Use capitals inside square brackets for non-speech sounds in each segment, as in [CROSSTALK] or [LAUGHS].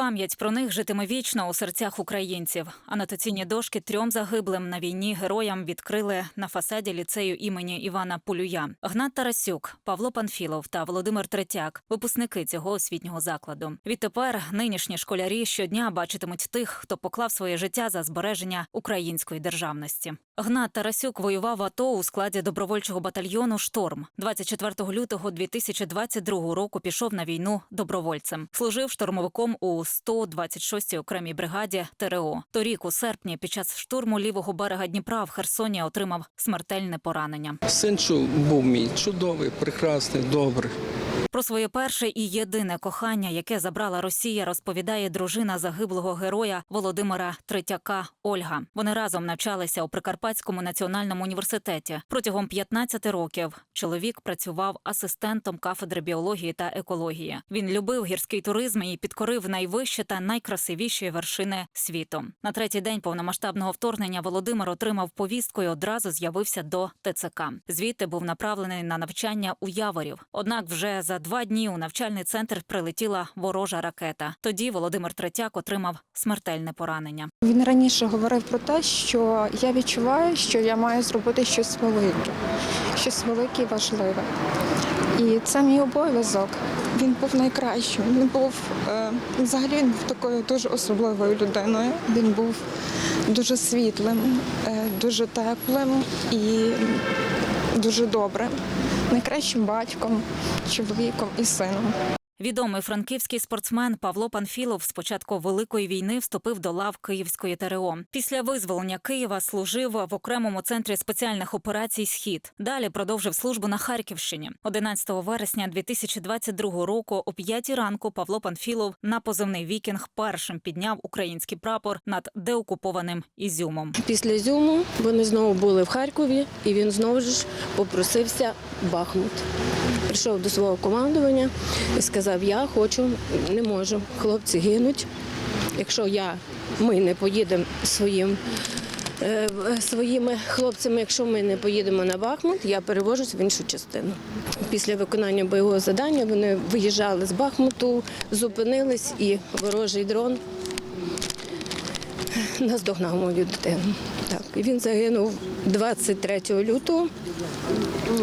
Пам'ять про них житиме вічно у серцях українців. Анотаційні дошки трьом загиблим на війні героям відкрили на фасаді ліцею імені Івана Полюя. Гнат Тарасюк, Павло Панфілов та Володимир Третяк випускники цього освітнього закладу. Відтепер нинішні школярі щодня бачитимуть тих, хто поклав своє життя за збереження української державності. Гнат Тарасюк воював АТО у складі добровольчого батальйону Шторм. 24 лютого 2022 року пішов на війну добровольцем. Служив штурмовиком у 126-й окремій бригаді ТРО. Торік, у серпні, під час штурму лівого берега Дніпра в Херсоні отримав смертельне поранення. Син був мій чудовий, прекрасний, добрий. Про своє перше і єдине кохання, яке забрала Росія, розповідає дружина загиблого героя Володимира Третяка Ольга. Вони разом навчалися у Прикарпатському національному університеті. Протягом 15 років чоловік працював асистентом кафедри біології та екології. Він любив гірський туризм і підкорив найвищі та найкрасивіші вершини світу. На третій день повномасштабного вторгнення Володимир отримав повістку і одразу з'явився до ТЦК. Звідти був направлений на навчання у Яворів. Однак вже за два дні у навчальний центр прилетіла ворожа ракета. Тоді Володимир Третяк отримав смертельне поранення. Він раніше говорив про те, що я відчуваю, що я маю зробити щось велике, щось велике і важливе. І це мій обов'язок. Він був найкращим. Він був е, взагалі він був такою дуже особливою людиною. Він був дуже світлим, е, дуже теплим і дуже добре, найкращим батьком, чоловіком і сином. Відомий франківський спортсмен Павло Панфілов з початку великої війни вступив до лав Київської ТРО. Після визволення Києва служив в окремому центрі спеціальних операцій Схід. Далі продовжив службу на Харківщині. 11 вересня 2022 року о 5 ранку Павло Панфілов на позивний вікінг першим підняв український прапор над деокупованим Ізюмом. Після Зюму вони знову були в Харкові, і він знову ж попросився Бахмут. Прийшов до свого командування і сказав: Я хочу, не можу. Хлопці гинуть. Якщо я, ми не поїдемо своїм. е, Своїми хлопцями, якщо ми не поїдемо на Бахмут, я перевожусь в іншу частину. Після виконання бойового завдання вони виїжджали з Бахмуту, зупинились, і ворожий дрон [LAUGHS] наздогнав мою дитину. Так, і він загинув 23 лютого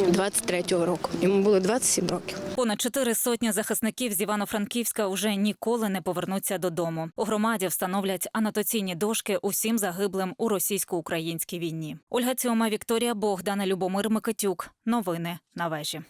23 року. Йому було 27 років. Понад чотири сотні захисників з Івано-Франківська уже ніколи не повернуться додому. У громаді встановлять анотаційні дошки усім загиблим у російсько-українській війні. Ольга Цьома, Вікторія Богдана, Любомир Микитюк. Новини на вежі.